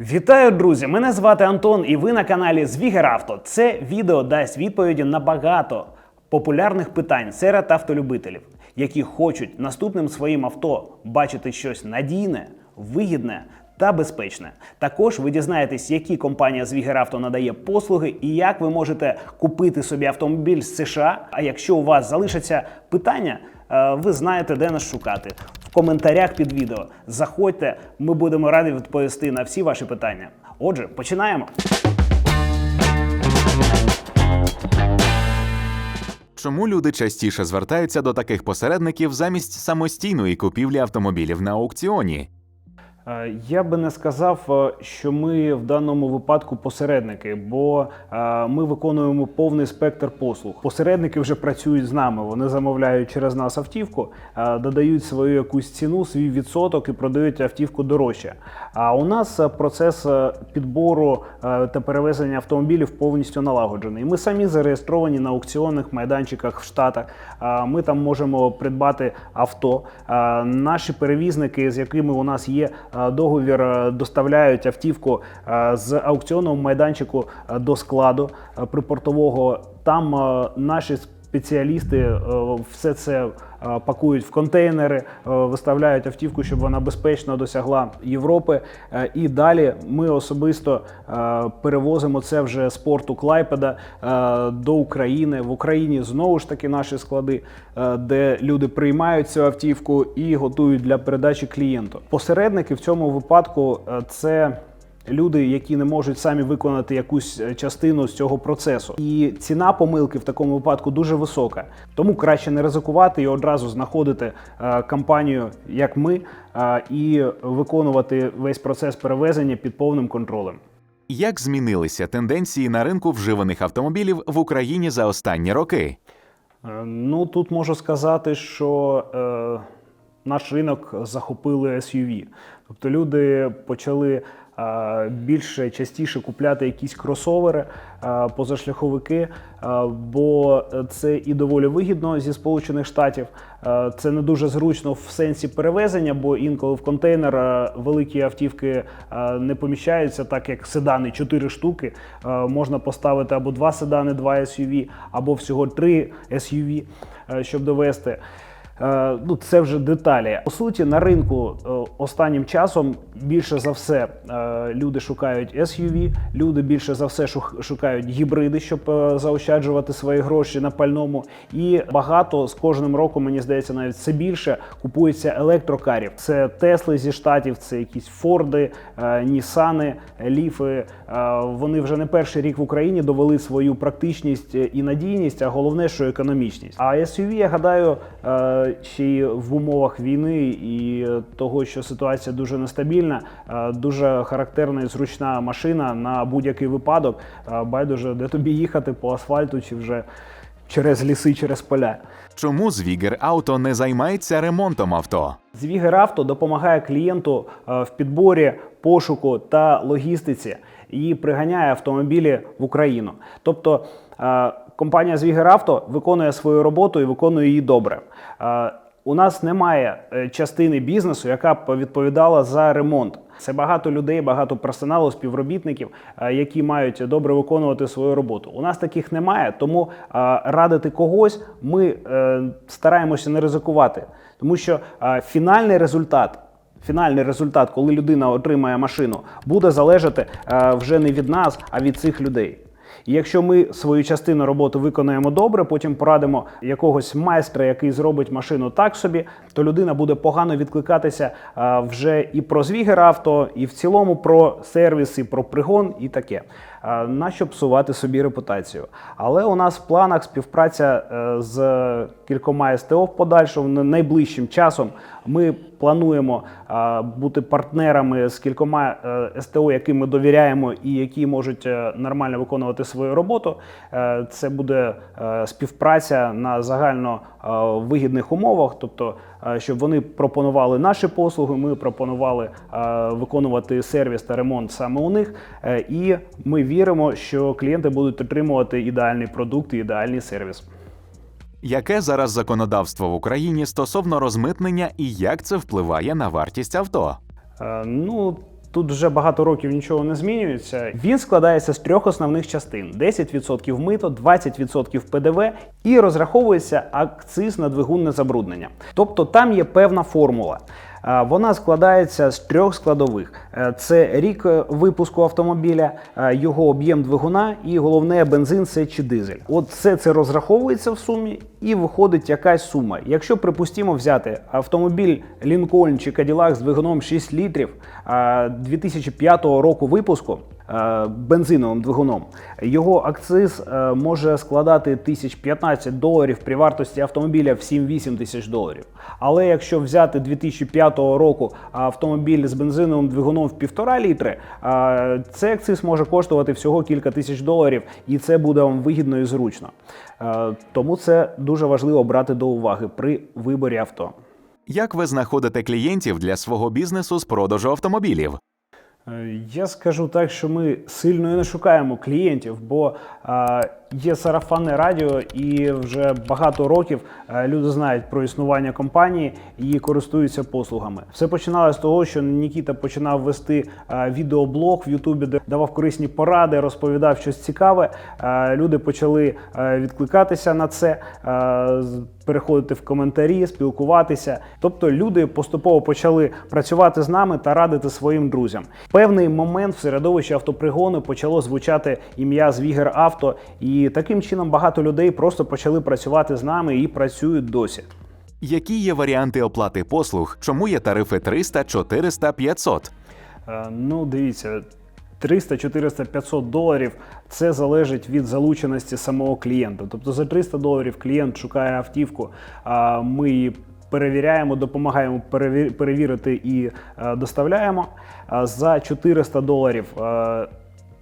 Вітаю, друзі! Мене звати Антон, і ви на каналі Звігеравто. Це відео дасть відповіді на багато популярних питань серед автолюбителів, які хочуть наступним своїм авто бачити щось надійне, вигідне та безпечне. Також ви дізнаєтесь, які компанія Звігеравто надає послуги і як ви можете купити собі автомобіль з США. А якщо у вас залишаться питання, е, ви знаєте, де нас шукати. Коментарях під відео. Заходьте, ми будемо раді відповісти на всі ваші питання. Отже, починаємо. Чому люди частіше звертаються до таких посередників замість самостійної купівлі автомобілів на аукціоні? Е, Я би не сказав, е, що ми в даному випадку посередники, бо е, ми виконуємо повний спектр послуг. Посередники вже працюють з нами. Вони замовляють через нас автівку, додають свою якусь ціну, свій відсоток і продають автівку дорожче. А у нас процес підбору та перевезення автомобілів повністю налагоджений. Ми самі зареєстровані на аукціонних майданчиках в Штатах. Ми там можемо придбати авто. Наші перевізники, з якими у нас є договір, е, доставляють автівку е, з аукціонного майданчику е, до складу припортового. Там наші спеціалісти е, все це е, пакують в контейнери, е, виставляють автівку, щоб вона безпечно досягла Європи. І далі ми особисто перевозимо це вже з порту Клайпеда до України. В Україні знову ж таки наші склади, де люди приймають цю автівку і готують для передачі клієнту. Посередники в цьому випадку це люди, які не можуть самі виконати якусь е, частину з цього процесу. І ціна помилки в такому випадку дуже висока. Тому краще не ризикувати і одразу знаходити е, компанію, як ми, е, і виконувати весь процес перевезення під повним контролем. Як змінилися тенденції на ринку вживаних автомобілів в Україні за останні роки? Ну тут можу сказати, що е, наш ринок захопили SUV. Тобто люди почали більше частіше купляти якісь кросовери, позашляховики, бо це і доволі вигідно зі Сполучених Штатів. Це не дуже зручно в сенсі перевезення, бо інколи в контейнер великі автівки не поміщаються, так як седани 4 штуки. Можна поставити або два седани, два SUV, або всього три SUV, щоб довести. Е, Ну, це вже деталі. По суті, на ринку е, останнім часом більше за все е, люди шукають SUV, люди більше за все шукають гібриди, щоб заощаджувати свої гроші на пальному. І багато з кожним роком, мені здається, навіть все більше купується електрокарів. Це Тесли зі штатів, це якісь Форди, Нісани, Ліфи. Вони вже не перший рік в Україні довели свою практичність і надійність, а головне, що економічність. А SUV, я гадаю, ще й в умовах війни і того, що ситуація дуже нестабільна, е, дуже характерна і зручна машина на будь-який випадок. Е, Байдуже, де тобі їхати по асфальту чи вже через ліси, через поля. Чому Звігер Ауто не займається ремонтом авто? Звігер Авто допомагає клієнту е, в підборі, пошуку та логістиці і приганяє автомобілі в Україну. Тобто компанія Звігер Авто виконує свою роботу і виконує її добре. Е, У нас немає е, частини бізнесу, яка б відповідала за ремонт. Це багато людей, багато персоналу, співробітників, е, які мають добре виконувати свою роботу. У нас таких немає, тому радити когось ми стараємося не ризикувати, тому що фінальний результат. Фінальний результат, коли людина отримає машину, буде залежати вже не від нас, а від цих людей. Якщо ми свою частину роботи виконаємо добре, потім порадимо якогось майстра, який зробить машину так собі, то людина буде погано відкликатися вже і про звігер авто, і в цілому про сервіс, і про пригон, і таке. А, Нащо псувати собі репутацію? Але у нас в планах співпраця е, з кількома СТО в подальшому найближчим часом. Ми плануємо бути партнерами з кількома е, СТО, яким ми довіряємо і які можуть е, нормально виконувати свою роботу. Е, Це буде е, співпраця на загально е, вигідних умовах, тобто, е, щоб вони пропонували наші послуги, ми пропонували е, виконувати сервіс та ремонт саме у них. Е, І ми віримо, що клієнти будуть отримувати ідеальний продукт і ідеальний сервіс. Яке зараз законодавство в Україні стосовно розмитнення і як це впливає на вартість авто? Е, Ну, Тут вже багато років нічого не змінюється. Він складається з трьох основних частин: 10% мито, 20% ПДВ і розраховується акциз на двигунне забруднення. Тобто там є певна формула. Вона складається з трьох складових: Е, це рік е, випуску автомобіля, е, його об'єм двигуна і головне бензин це чи дизель. От все це розраховується в сумі і виходить якась сума. Якщо припустимо взяти автомобіль Лінкольн чи Cadillac з двигуном 6 літрів е, 2005 року випуску. Е, Бензиновим двигуном його акциз е, може складати 1015 доларів при вартості автомобіля в 7-8 тисяч доларів. Але якщо взяти 2005 року автомобіль з бензиновим двигуном в півтора літри, е, цей акциз може коштувати всього кілька тисяч доларів, і це буде вам вигідно і зручно. Тому це дуже важливо брати до уваги при виборі авто. Як ви знаходите клієнтів для свого бізнесу з продажу автомобілів? Е, Я скажу так, що ми сильно не шукаємо клієнтів, бо е, є сарафанне радіо, і вже багато років е, люди знають про існування компанії і користуються послугами. Все починалося з того, що Нікіта починав вести відеоблог в Ютубі, де давав корисні поради, розповідав щось цікаве. Люди почали відкликатися на це. Переходити в коментарі, спілкуватися. Тобто люди поступово почали працювати з нами та радити своїм друзям. Певний момент в середовищі автопригону почало звучати ім'я Звігер Авто, і таким чином багато людей просто почали працювати з нами і працюють досі. Які є варіанти оплати послуг? Чому є тарифи 300, 400, 500? Е, Ну, дивіться. 300, 400, 500 доларів це залежить від залученості самого клієнта. Тобто за 300 доларів клієнт шукає автівку, ми її перевіряємо, допомагаємо переві- перевірити і е, доставляємо. За 400 доларів е,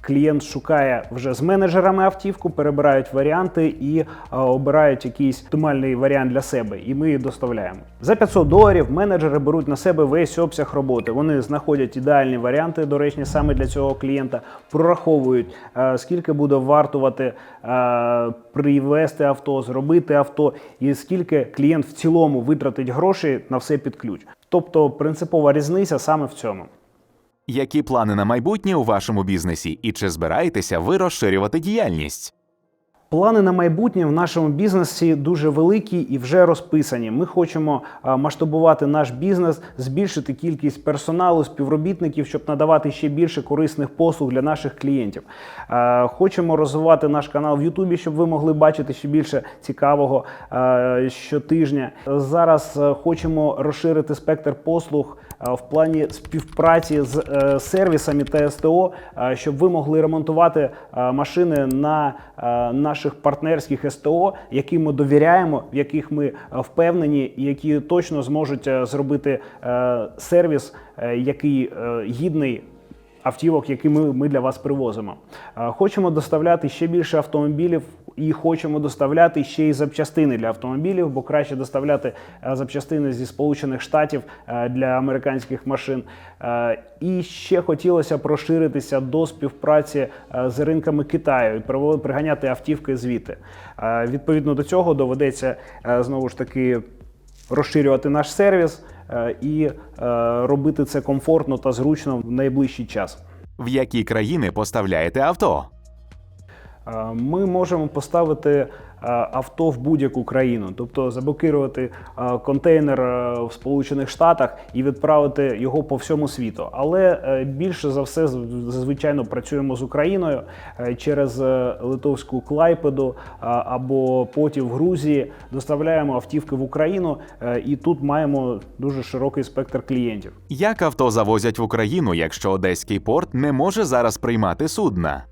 клієнт шукає вже з менеджерами автівку, перебирають варіанти і е, обирають якийсь оптимальний варіант для себе, і ми її доставляємо. За 500 доларів менеджери беруть на себе весь обсяг роботи. Вони знаходять ідеальні варіанти, доречні саме для цього клієнта, прораховують, е, скільки буде вартувати е, привезти авто, зробити авто, і скільки клієнт в цілому витратить грошей на все під ключ. Тобто принципова різниця саме в цьому. Які плани на майбутнє у вашому бізнесі? І чи збираєтеся ви розширювати діяльність? Плани на майбутнє в нашому бізнесі дуже великі і вже розписані. Ми хочемо масштабувати наш бізнес, збільшити кількість персоналу, співробітників, щоб надавати ще більше корисних послуг для наших клієнтів. Е, Хочемо розвивати наш канал в Ютубі, щоб ви могли бачити ще більше цікавого е, щотижня. Зараз е, хочемо розширити спектр послуг е, в плані співпраці з е, сервісами та СТО, е, щоб ви могли ремонтувати е, машини на е, наших партнерських СТО, яким ми довіряємо, в яких ми е, впевнені, які точно зможуть е, зробити е, сервіс, е, який е, гідний автівок, які ми, ми для вас привозимо. Е, Хочемо доставляти ще більше автомобілів. І хочемо доставляти ще й запчастини для автомобілів, бо краще доставляти е, запчастини зі Сполучених Штатів е, для американських машин. Е, І ще хотілося б розширитися до співпраці з ринками Китаю і приганяти автівки звідти. Відповідно до цього доведеться знову ж таки розширювати наш сервіс і робити це комфортно та зручно в найближчий час. В які країни поставляєте авто? Е, Ми можемо поставити е, авто в будь-яку країну, тобто заблокувати е, контейнер в Сполучених Штатах і відправити його по всьому світу. Але більше за все, звичайно, працюємо з Україною через литовську Клайпеду або потім в Грузії. Доставляємо автівки в Україну, і тут маємо дуже широкий спектр клієнтів. Як авто завозять в Україну, якщо Одеський порт не може зараз приймати судна?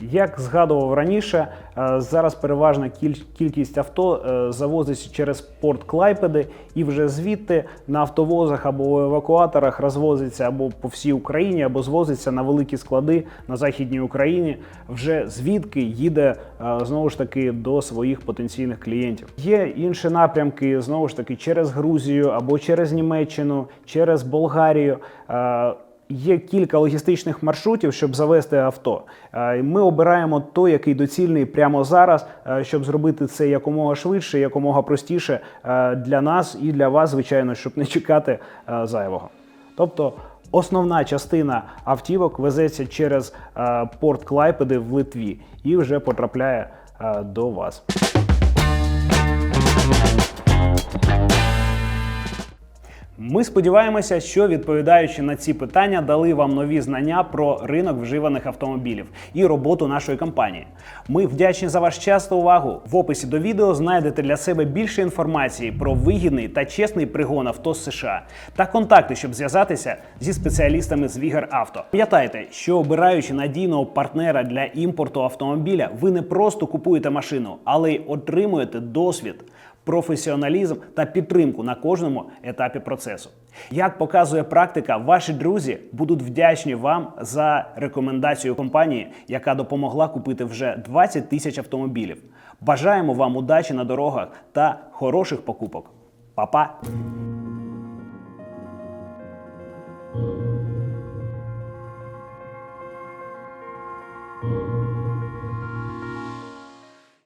Як згадував раніше, е, зараз переважна кількість авто е, завозиться через порт Клайпеди і вже звідти на автовозах або евакуаторах розвозиться або по всій Україні, або звозиться на великі склади на західній Україні. Вже звідки їде е, знову ж таки до своїх потенційних клієнтів. Є інші напрямки знову ж таки через Грузію або через Німеччину, через Болгарію. Є кілька логістичних маршрутів, щоб завести авто. Е, Ми обираємо той, який доцільний прямо зараз, е, щоб зробити це якомога швидше, якомога простіше е, для нас і для вас, звичайно, щоб не чекати зайвого. Тобто Основна частина автівок везеться через порт Клайпеди в Литві і вже потрапляє до вас. Ми сподіваємося, що відповідаючи на ці питання, дали вам нові знання про ринок вживаних автомобілів і роботу нашої компанії. Ми вдячні за ваш час та увагу. В описі до відео знайдете для себе більше інформації про вигідний та чесний пригон авто з США та контакти, щоб зв'язатися зі спеціалістами з Вігер Авто. Пам'ятайте, що обираючи надійного партнера для імпорту автомобіля, ви не просто купуєте машину, але й отримуєте досвід професіоналізм та підтримку на кожному етапі процесу. Як показує практика, ваші друзі будуть вдячні вам за рекомендацію компанії, яка допомогла купити вже 20 тисяч автомобілів. Бажаємо вам удачі на дорогах та хороших покупок. Па-па!